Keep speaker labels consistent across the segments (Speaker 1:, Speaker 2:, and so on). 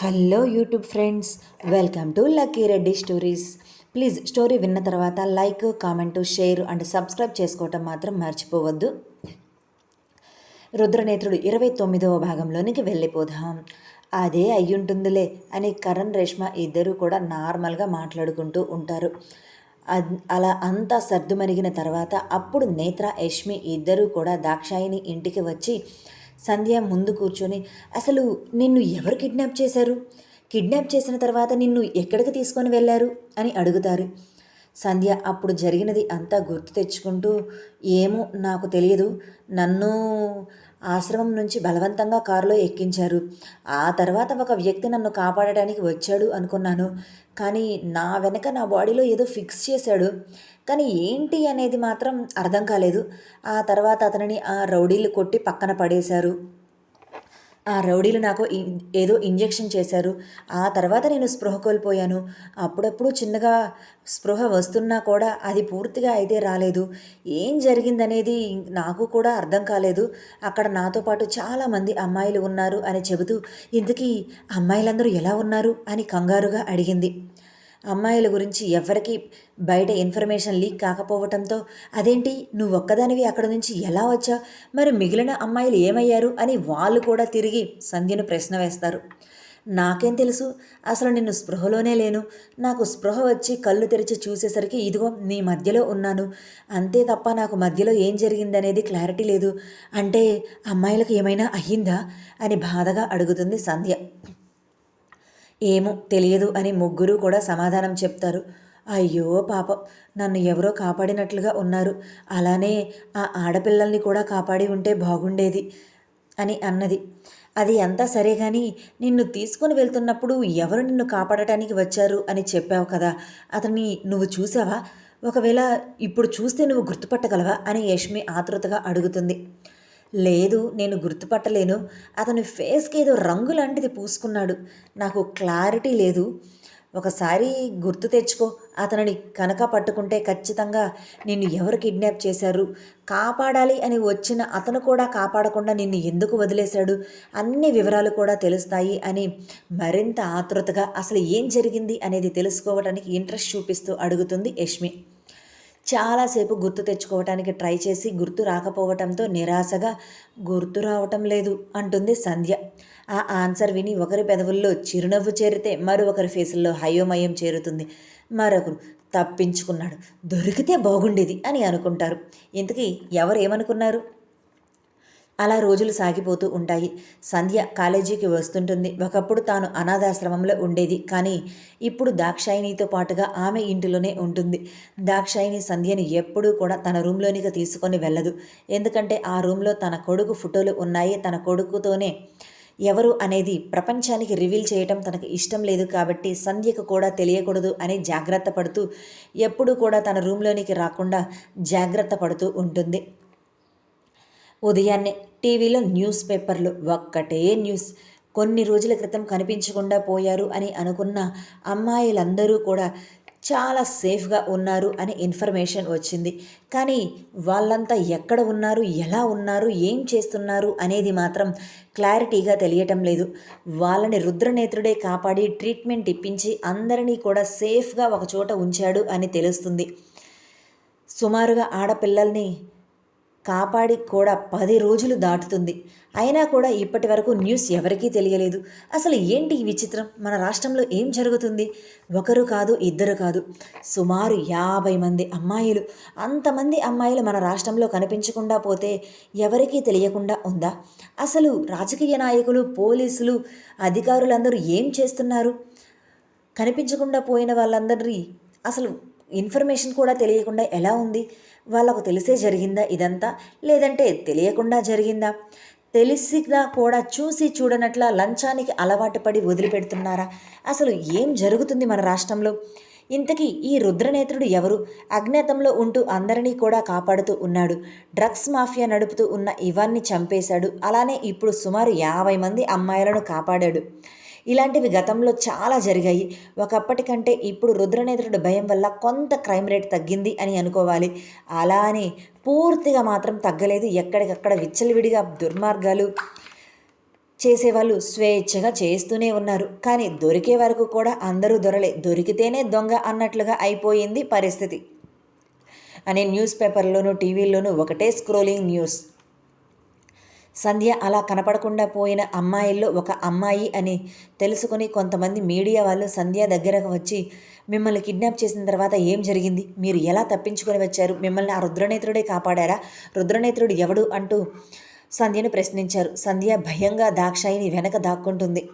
Speaker 1: Hello YouTube friends welcome to Lucky Reddy stories. Please story విన్న తర్వాత like comment share and subscribe చేసుకోవటం మాత్రం మర్చిపోవద్దు. రుద్రనేత్రుడు ఇరవై తొమ్మిదవ భాగంలోనికి వెళ్ళిపోదాం. అదే అయ్యుంటుందిలే అని కరణ్ రేష్మ ఇద్దరు కూడా నార్మల్గా మాట్లాడుకుంటూ ఉంటారు. అలా అంతా సర్దుమరిగిన తర్వాత అప్పుడు నేత్ర యష్మి ఇద్దరూ కూడా దాక్షాయిని ఇంటికి వచ్చి సంధ్య ముందు కూర్చొని అసలు నిన్ను ఎవరు కిడ్నాప్ చేశారు? కిడ్నాప్ చేసిన తర్వాత నిన్ను ఎక్కడికి తీసుకొని వెళ్ళారు? అని అడుగుతారు. సంధ్య అప్పుడు జరిగినది అంతా గుర్తు తెచ్చుకుంటూ ఏమో నాకు తెలియదు. నన్ను ఆశ్రమం నుంచి బలవంతంగా కారులో ఎక్కించారు. ఆ తర్వాత ఒక వ్యక్తి నన్ను కాపాడటానికి వచ్చాడు అనుకున్నాను. కానీ నా వెనక నా బాడీలో ఏదో ఫిక్స్ చేశాడు. కానీ ఏంటి అనేది మాత్రం అర్థం కాలేదు. ఆ తర్వాత అతనిని ఆ రౌడీలు కొట్టి పక్కన పడేశారు. ఆ రౌడీలు నాకు ఏదో ఇంజెక్షన్ చేశారు. ఆ తర్వాత నేను స్పృహ కోల్పోయాను. అప్పుడప్పుడు చిన్నగా స్పృహ వస్తున్నా కూడా అది పూర్తిగా అయితే రాలేదు. ఏం జరిగిందనేది నాకు కూడా అర్థం కాలేదు. అక్కడ నాతో పాటు చాలామంది అమ్మాయిలు ఉన్నారు అని చెబుతూ ఇంతకీ అమ్మాయిలందరూ ఎలా ఉన్నారు? అని కంగారుగా అడిగింది. అమ్మాయిల గురించి ఎవరికి బయట ఇన్ఫర్మేషన్ లీక్ కాకపోవటంతో అదేంటి? నువ్వు ఒక్కదానివి అక్కడ నుంచి ఎలా వచ్చా మరి మిగిలిన అమ్మాయిలు ఏమయ్యారు? అని వాళ్ళు కూడా తిరిగి సంధ్యను ప్రశ్న వేస్తారు. నాకేం తెలుసు? అసలు నిన్ను స్పృహలోనే లేను. నాకు స్పృహ వచ్చి కళ్ళు తెరిచి చూసేసరికి ఇదిగో నీ మధ్యలో ఉన్నాను. అంతే తప్ప నాకు మధ్యలో ఏం జరిగిందనేది క్లారిటీ లేదు. అంటే అమ్మాయిలకు ఏమైనా అయ్యిందా? అని బాధగా అడుగుతుంది సంధ్య. ఏమో తెలియదు అని ముగ్గురు కూడా సమాధానం చెప్తారు. అయ్యో పాపం నన్ను ఎవరో కాపాడినట్లుగా ఉన్నారు. అలానే ఆ ఆడపిల్లల్ని కూడా కాపాడి ఉంటే బాగుండేది అని అన్నది. అది అంతా సరే కానీ నిన్ను తీసుకొని వెళ్తున్నప్పుడు ఎవరు నిన్ను కాపాడటానికి వచ్చారు అని చెప్పావు కదా? అతన్ని నువ్వు చూసావా ఒకవేళ ఇప్పుడు చూస్తే నువ్వు గుర్తుపట్టగలవా? అని యష్మి ఆతృతగా అడుగుతుంది. లేదు నేను గుర్తుపట్టలేను. అతని ఫేస్కి ఏదో రంగు లాంటిది పూసుకున్నాడు. నాకు క్లారిటీ లేదు. ఒకసారి గుర్తు తెచ్చుకో. అతనిని కనుక పట్టుకుంటే ఖచ్చితంగా నిన్ను ఎవరు కిడ్నాప్ చేశారు? కాపాడాలి అని వచ్చిన అతను కూడా కాపాడకుండా నిన్ను ఎందుకు వదిలేశాడు? అన్ని వివరాలు కూడా తెలుస్తాయి అని మరింత ఆతృతగా అసలు ఏం జరిగింది అనేది తెలుసుకోవడానికి ఇంట్రెస్ట్ చూపిస్తూ అడుగుతుంది యష్మి. చాలాసేపు గుర్తు తెచ్చుకోవటానికి ట్రై చేసి గుర్తు రాకపోవటంతో నిరాశగా గుర్తు రావటం లేదు అంటుంది సంధ్య. ఆ ఆన్సర్ విని ఒకరి పెదవుల్లో చిరునవ్వు చేరితే మరొకరి ఫేసుల్లో హయోమయం చేరుతుంది. మరొకరు తప్పించుకున్నాడు దొరికితే బాగుండేది అని అనుకుంటారు. ఇంతకీ ఎవరు ఏమనుకున్నారు? అలా రోజులు సాగిపోతూ ఉంటాయి. సంధ్య కాలేజీకి వస్తుంటుంది. ఒకప్పుడు తాను అనాథాశ్రమంలో ఉండేది. కానీ ఇప్పుడు దాక్షాయినితో పాటుగా ఆమె ఇంటిలోనే ఉంటుంది. దాక్షాయిని సంధ్యని ఎప్పుడూ కూడా తన రూమ్లోనికి తీసుకొని వెళ్ళదు. ఎందుకంటే ఆ రూమ్లో తన కొడుకు ఫోటోలు ఉన్నాయి. తన కొడుకుతోనే ఎవరు అనేది ప్రపంచానికి రివీల్ చేయటం తనకు ఇష్టం లేదు కాబట్టి సంధ్యకు కూడా తెలియకూడదు అని జాగ్రత్త పడుతూ ఎప్పుడూ కూడా తన రూమ్లోనికి రాకుండా జాగ్రత్త పడుతూ ఉంటుంది. ఉదయాన్నే టీవీలో న్యూస్ పేపర్లు ఒక్కటే న్యూస్. కొన్ని రోజుల క్రితం కనిపించకుండా పోయారు అని అనుకున్న అమ్మాయిలందరూ కూడా చాలా సేఫ్గా ఉన్నారు అని ఇన్ఫర్మేషన్ వచ్చింది. కానీ వాళ్ళంతా ఎక్కడ ఉన్నారు ఎలా ఉన్నారు ఏం చేస్తున్నారు అనేది మాత్రం క్లారిటీగా తెలియటం లేదు. వాళ్ళని రుద్రనేత్రుడే కాపాడి ట్రీట్మెంట్ ఇప్పించి అందరినీ కూడా సేఫ్గా ఒక చోట ఉంచాడు అని తెలుస్తుంది. సుమారుగా ఆడపిల్లల్ని కాపాడి కూడా పది రోజులు దాటుతుంది. అయినా కూడా ఇప్పటి వరకు న్యూస్ ఎవరికీ తెలియలేదు. అసలు ఏంటి ఈ విచిత్రం? మన రాష్ట్రంలో ఏం జరుగుతుంది? ఒకరు కాదు ఇద్దరు కాదు. సుమారు యాభై మంది అమ్మాయిలు. అంతమంది అమ్మాయిలు మన రాష్ట్రంలో కనిపించకుండా పోతే ఎవరికీ తెలియకుండా ఉందా? అసలు రాజకీయ నాయకులు పోలీసులు అధికారులందరూ ఏం చేస్తున్నారు? కనిపించకుండా పోయిన వాళ్ళందరి అసలు ఇన్ఫర్మేషన్ కూడా తెలియకుండా ఎలా ఉంది? వాళ్ళకు తెలిసే జరిగిందా ఇదంతా? లేదంటే తెలియకుండా జరిగిందా? తెలిసిగా కూడా చూసి చూడనట్ల లంచానికి అలవాటు పడి వదిలిపెడుతున్నారా? అసలు ఏం జరుగుతుంది మన రాష్ట్రంలో? ఇంతకీ ఈ రుద్రనేత్రుడు ఎవరు? అజ్ఞాతంలో ఉంటూ అందరినీ కూడా కాపాడుతూ ఉన్నాడు. డ్రగ్స్ మాఫియా నడుపుతూ ఉన్న ఇవాన్ని చంపేశాడు. అలానే ఇప్పుడు సుమారు యాభై మంది అమ్మాయిలను కాపాడాడు. ఇలాంటివి గతంలో చాలా జరిగాయి. ఒకప్పటికంటే ఇప్పుడు రుద్రనేత్రుడి భయం వల్ల కొంత క్రైమ్ రేట్ తగ్గింది అని అనుకోవాలి. అలా అని పూర్తిగా మాత్రం తగ్గలేదు. ఎక్కడికక్కడ విచ్చలవిడిగా దుర్మార్గాలు చేసేవాళ్ళు స్వేచ్ఛగా చేస్తూనే ఉన్నారు. కానీ దొరికే వరకు కూడా అందరూ దొరలే. దొరికితేనే దొంగ అన్నట్లుగా అయిపోయింది పరిస్థితి. అనే న్యూస్ పేపర్లోనూ టీవీల్లోనూ ఒకటే స్క్రోలింగ్ న్యూస్. సంధ్య అలా కనపడకుండా పోయిన అమ్మాయిల్లో ఒక అమ్మాయి అని తెలుసుకుని కొంతమంది మీడియా వాళ్ళు సంధ్య దగ్గరకు వచ్చి మిమ్మల్ని కిడ్నాప్ చేసిన తర్వాత ఏం జరిగింది? మీరు ఎలా తప్పించుకొని వచ్చారు? మిమ్మల్ని ఆ రుద్రనేత్రుడే కాపాడారా? రుద్రనేత్రుడు ఎవడు? అంటూ సంధ్యను ప్రశ్నించారు. సంధ్య భయంగా దాక్షాయిని వెనక దాక్కుంటుంది.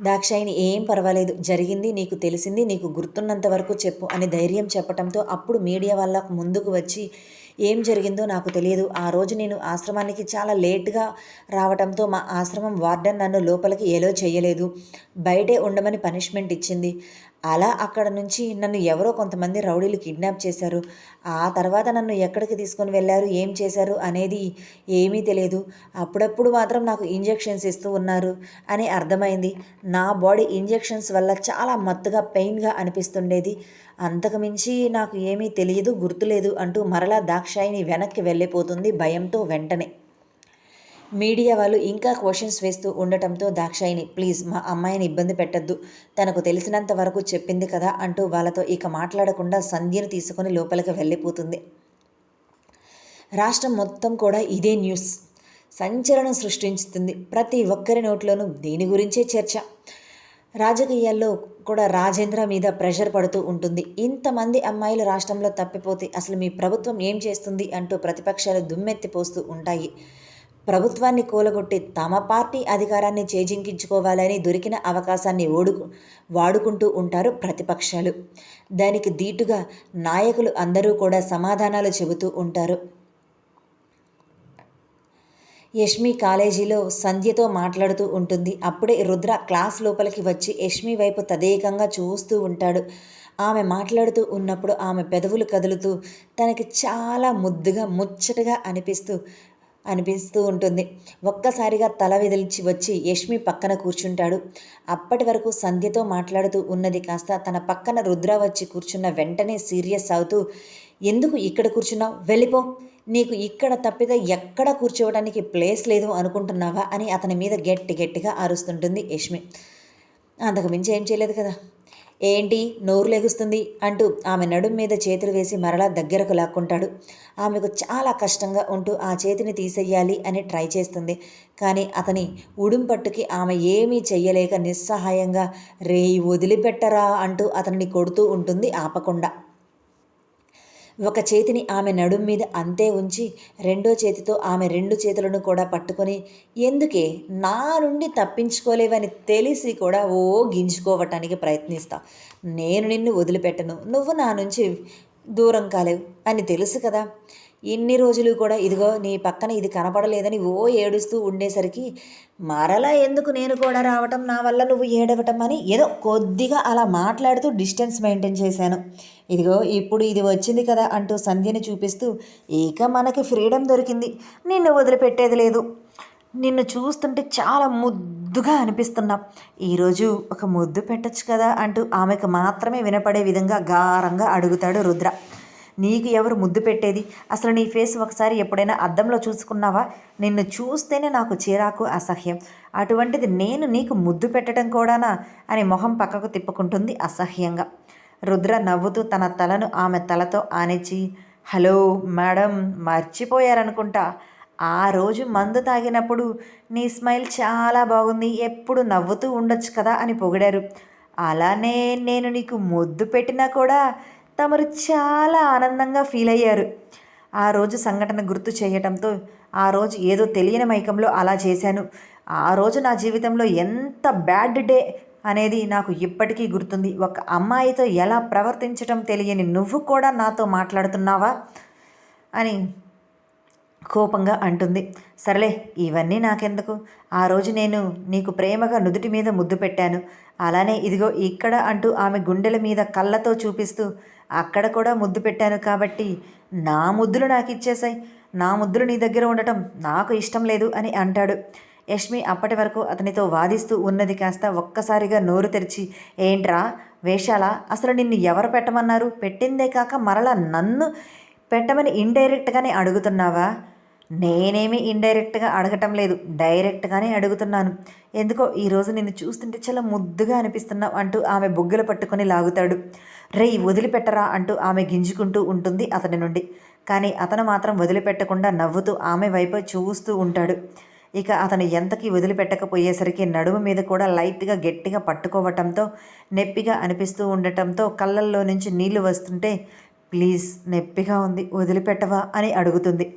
Speaker 1: దాక్షాయిని ఏం పర్వాలేదు. జరిగింది నీకు తెలిసింది నీకు గుర్తున్నంత వరకు చెప్పు అని ధైర్యం చెప్పడంతో అప్పుడు మీడియా వాళ్ళకు ముందుకు వచ్చి ఏం జరిగిందో నాకు తెలియదు. ఆ రోజు నేను ఆశ్రమానికి చాలా లేట్గా రావడంతో మా ఆశ్రమం వార్డెన్ నన్ను లోపలికి ఎలో చేయలేదు. బయటే ఉండమని పనిష్మెంట్ ఇచ్చింది. అలా అక్కడ నుంచి నన్ను ఎవరో కొంతమంది రౌడీలు కిడ్నాప్ చేశారు. ఆ తర్వాత నన్ను ఎక్కడికి తీసుకొని వెళ్ళారు? ఏం చేశారు? అనేది ఏమీ తెలియదు. అప్పుడప్పుడు మాత్రం నాకు ఇంజెక్షన్స్ ఇస్తూ ఉన్నారు అని అర్థమైంది. నా బాడీ ఇంజెక్షన్స్ వల్ల చాలా మత్తుగా పెయిన్గా అనిపిస్తుండేది. అంతకుమించి నాకు ఏమీ తెలియదు గుర్తులేదు అంటూ మరలా దాక్షాయిని వెనక్కి వెళ్ళిపోతుంది భయంతో వెంటనే. మీడియా వాళ్ళు ఇంకా క్వశ్చన్స్ వేస్తూ ఉండటంతో దాక్షాయిని ప్లీజ్ మా అమ్మాయిని ఇబ్బంది పెట్టద్దు. తనకు తెలిసినంత వరకు చెప్పింది కదా అంటూ వాళ్ళతో ఇక మాట్లాడకుండా సంధ్యను తీసుకొని లోపలికి వెళ్ళిపోతుంది. రాష్ట్రం మొత్తం కూడా ఇదే న్యూస్. సంచలనం సృష్టించుతుంది ప్రతి ఒక్కరి నోట్లోనూ దీని గురించే చర్చ. రాజకీయాల్లో కూడా రాజేంద్ర మీద ప్రెషర్ పడుతూ ఉంటుంది. ఇంతమంది అమ్మాయిలు రాష్ట్రంలో తప్పిపోతే అసలు మీ ప్రభుత్వం ఏం చేస్తుంది అంటూ ప్రతిపక్షాలు దుమ్మెత్తిపోస్తూ ఉంటాయి. ప్రభుత్వాన్ని కూలగొట్టి తమ పార్టీ అధికారాన్ని చేజింకించుకోవాలని దొరికిన అవకాశాన్ని ఓడుకు వాడుకుంటూ ఉంటారు ప్రతిపక్షాలు. దానికి దీటుగా నాయకులు అందరూ కూడా సమాధానాలు చెబుతూ ఉంటారు. యష్మి కాలేజీలో సంధ్యతో మాట్లాడుతూ ఉంటుంది. అప్పుడే రుద్ర క్లాస్ లోపలికి వచ్చి యష్మి వైపు తదేకంగా చూస్తూ ఉంటాడు. ఆమె మాట్లాడుతూ ఉన్నప్పుడు ఆమె పెదవులు కదులుతూ తనకి చాలా ముద్దుగా ముచ్చటగా అనిపిస్తూ అనిపిస్తూ ఉంటుంది. ఒక్కసారిగా తల విదిలిచి వచ్చి యష్మి పక్కన కూర్చుంటాడు. అప్పటి వరకు సంధ్యతో మాట్లాడుతూ ఉన్నది కాస్త తన పక్కన రుద్ర వచ్చి కూర్చున్న వెంటనే సీరియస్ అవుతూ ఎందుకు ఇక్కడ కూర్చున్నావు? వెళ్ళిపో. నీకు ఇక్కడ తప్పితే ఎక్కడ కూర్చోవడానికి ప్లేస్ లేదు అనుకుంటున్నావా? అని అతని మీద గట్టి గట్టిగా అరుస్తుంటుంది యష్మి. అంతకు మించి ఏం చేయలేదు కదా. ఏంటి నోరు లెగుస్తుంది అంటూ ఆమె నడుం మీద చేతులు వేసి మరలా దగ్గరకు లాక్కుంటాడు. ఆమెకు చాలా కష్టంగా ఉంటూ ఆ చేతిని తీసేయాలి అని ట్రై చేస్తుంది. కానీ అతని ఉడుం పట్టుకి ఆమె ఏమీ చెయ్యలేక నిస్సహాయంగా రేయి వదిలిపెట్టరా అంటూ అతనిని కొడుతూ ఉంటుంది ఆపకుండా. ఒక చేతిని ఆమె నడుం మీద అంతే ఉంచి రెండో చేతితో ఆమె రెండు చేతులను కూడా పట్టుకొని ఎందుకే? నా నుండి తప్పించుకోలేవని తెలిసి కూడా ఓ గింజుకోవటానికి ప్రయత్నిస్తా. నేను నిన్ను వదిలిపెట్టను. నువ్వు నా నుంచి దూరం కాలేవు అని తెలుసు కదా? ఇన్ని రోజులు కూడా ఇదిగో నీ పక్కన ఇది కనపడలేదని ఓ ఏడుస్తూ ఉండేసరికి మరలా ఎందుకు నేను కూడా రావటం నా వల్ల నువ్వు ఏడవటం అని ఏదో కొద్దిగా అలా మాట్లాడుతూ డిస్టెన్స్ మెయింటైన్ చేశాను. ఇదిగో ఇప్పుడు ఇది వచ్చింది కదా అంటూ సంధ్యని చూపిస్తూ ఇక మనకి ఫ్రీడమ్ దొరికింది. నిన్ను వదిలిపెట్టేది లేదు. నిన్ను చూస్తుంటే చాలా ముద్దుగా అనిపిస్తున్నా. ఈరోజు ఒక ముద్దు పెట్టచ్చు కదా అంటూ ఆమెకు మాత్రమే వినపడే విధంగా గారంగా అడుగుతాడు రుద్ర. నీకు ఎవరు ముద్దు పెట్టేది? అసలు నీ ఫేస్ ఒకసారి ఎప్పుడైనా అద్దంలో చూసుకున్నావా? నిన్ను చూస్తేనే నాకు చీరాకు అసహ్యం. అటువంటిది నేను నీకు ముద్దు పెట్టడం కూడానా? అని మొహం పక్కకు తిప్పుకుంటుంది అసహ్యంగా. రుద్ర నవ్వుతూ తన తలను ఆమె తలతో ఆనిచి హలో మేడం మర్చిపోయారనుకుంటా. ఆ రోజు మందు తాగినప్పుడు నీ స్మైల్ చాలా బాగుంది. ఎప్పుడు నవ్వుతూ ఉండొచ్చు కదా అని పొగిడారు. అలానే నేను నీకు ముద్దు పెట్టినా కూడా తమరు చాలా ఆనందంగా ఫీల్ అయ్యారు. ఆ రోజు సంఘటన గుర్తు చేయటంతో ఆ రోజు ఏదో తెలియని మైకంలో అలా చేశాను. ఆ రోజు నా జీవితంలో ఎంత బ్యాడ్ డే అనేది నాకు ఇప్పటికీ గుర్తుంది. ఒక అమ్మాయితో ఎలా ప్రవర్తించటం తెలియని నువ్వు కూడా నాతో మాట్లాడుతున్నావా? అని కోపంగా అంటుంది. సరేలే ఇవన్నీ నాకెందుకు? ఆ రోజు నేను నీకు ప్రేమగా నుదుటి మీద ముద్దు పెట్టాను. అలానే ఇదిగో ఇక్కడ అంటూ ఆమె గుండెల మీద కళ్ళతో చూపిస్తూ అక్కడ కూడా ముద్దు పెట్టాను కాబట్టి నా ముద్దులు నాకు ఇచ్చేసాయి నా ముద్దులు నీ దగ్గర ఉండటం నాకు ఇష్టం లేదు అని అంటాడు. యష్మి అప్పటి వరకు అతనితో వాదిస్తూ ఉన్నది కాస్త ఒక్కసారిగా నోరు తెరిచి ఏంట్రా వేషాలా? అసలు నిన్ను ఎవరు పెట్టమన్నారు? పెట్టిందే కాక మరలా నన్ను పెట్టమని ఇండైరెక్ట్గానే అడుగుతున్నావా? నేనేమి ఇండైరెక్ట్గా అడగటం లేదు. డైరెక్ట్గానే అడుగుతున్నాను. ఎందుకో ఈరోజు నిన్ను చూస్తుంటే చాలా ముద్దుగా అనిపిస్తున్నావు అంటూ ఆమె బొగ్గులు పట్టుకొని లాగుతాడు. రేయ్ వదిలిపెట్టరా అంటూ ఆమె గింజుకుంటూ ఉంటుంది అతని నుండి. కానీ అతను మాత్రం వదిలిపెట్టకుండా నవ్వుతూ ఆమె వైపు చూస్తూ ఉంటాడు. ఇక అతను ఎంతకి వదిలిపెట్టకపోయేసరికి నడుము మీద కూడా లైట్గా గట్టిగా పట్టుకోవటంతో నొప్పిగా అనిపిస్తూ ఉండటంతో కళ్ళల్లో నుంచి నీళ్ళు వస్తుంటే ప్లీజ్ నొప్పిగా ఉంది వదిలిపెట్టవా? అని అడుగుతుంది.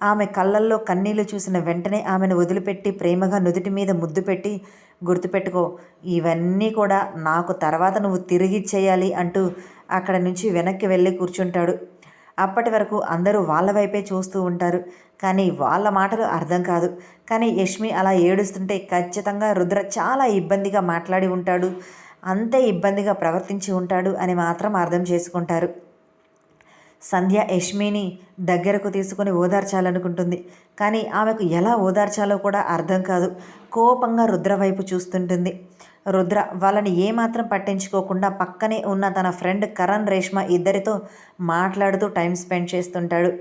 Speaker 1: ఆమె కళ్ళల్లో కన్నీళ్ళు చూసిన వెంటనే ఆమెను వదిలిపెట్టి ప్రేమగా నుదుటి మీద ముద్దు పెట్టి గుర్తుపెట్టుకో ఇవన్నీ కూడా నాకు తర్వాత నువ్వు తిరిగి చేయాలి అంటూ అక్కడ నుంచి వెనక్కి వెళ్ళి కూర్చుంటాడు. అప్పటి వరకు అందరూ వాళ్ళ వైపే చూస్తూ ఉంటారు. కానీ వాళ్ళ మాటలు అర్థం కాదు. కానీ యష్మి అలా ఏడుస్తుంటే ఖచ్చితంగా రుద్ర చాలా ఇబ్బందిగా మాట్లాడి ఉంటాడు. అంతే ఇబ్బందిగా ప్రవర్తించి ఉంటాడు అని మాత్రం అర్థం చేసుకుంటారు. సంధ్య యష్మిని దగ్గరకు తీసుకుని ఓదార్చాలనుకుంటుంది. కానీ ఆమెకు ఎలా ఓదార్చాలో కూడా అర్థం కాదు. కోపంగా రుద్ర వైపు చూస్తుంటుంది. రుద్ర వాళ్ళని ఏమాత్రం పట్టించుకోకుండా పక్కనే ఉన్న తన ఫ్రెండ్ కరణ్ రేష్మ ఇద్దరితో మాట్లాడుతూ టైం స్పెండ్ చేస్తుంటాడు.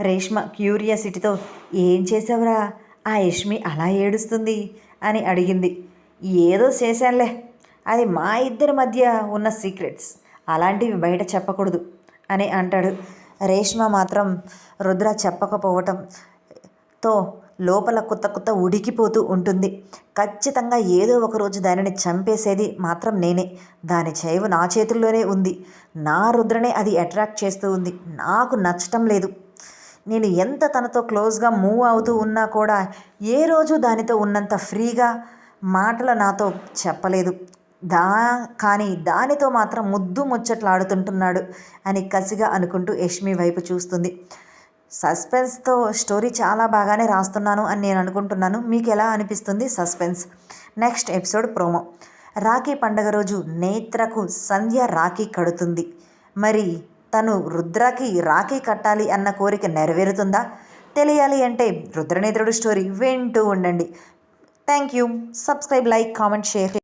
Speaker 1: రేష్మ క్యూరియాసిటీతో ఏం చేసావురా? ఆ యష్మి అలా ఏడుస్తుంది? అని అడిగింది. ఏదో చేశానులే. అది మా ఇద్దరి మధ్య ఉన్న సీక్రెట్స్. అలాంటివి బయట చెప్పకూడదు. అని అంటాడు. రేష్మ మాత్రం రుద్ర చెప్పకపోవటంతో లోపల కొత్త కొత్త ఉడికిపోతూ ఉంటుంది. ఖచ్చితంగా ఏదో ఒక రోజు దానిని చంపేసేది మాత్రం నేనే. దాని చేవు నా చేతుల్లోనే ఉంది. నా రుద్రనే అది అట్రాక్ట్ చేస్తూ ఉంది. నాకు నచ్చటం లేదు. నేను ఎంత తనతో క్లోజ్గా మూవ్ అవుతూ ఉన్నా కూడా ఏ రోజు దానితో ఉన్నంత ఫ్రీగా మాటలు నాతో చెప్పలేదు. దా కానీ దానితో మాత్రం ముద్దు ముచ్చట్లాడుతుంటున్నాడు అని కసిగా అనుకుంటూ యష్మి వైపు చూస్తుంది. సస్పెన్స్తో స్టోరీ చాలా బాగానే రాస్తున్నాను అని నేను అనుకుంటున్నాను. మీకు ఎలా అనిపిస్తుంది suspense? Next episode promo. Rakhi పండగ రోజు నేత్రకు సంధ్య రాఖీ కడుతుంది. మరి తను రుద్రకి రాఖీ కట్టాలి అన్న కోరిక నెరవేరుతుందా? తెలియాలి అంటే రుద్రనేత్రుడు స్టోరీ వింటూ ఉండండి. Thank you. Subscribe like comment share.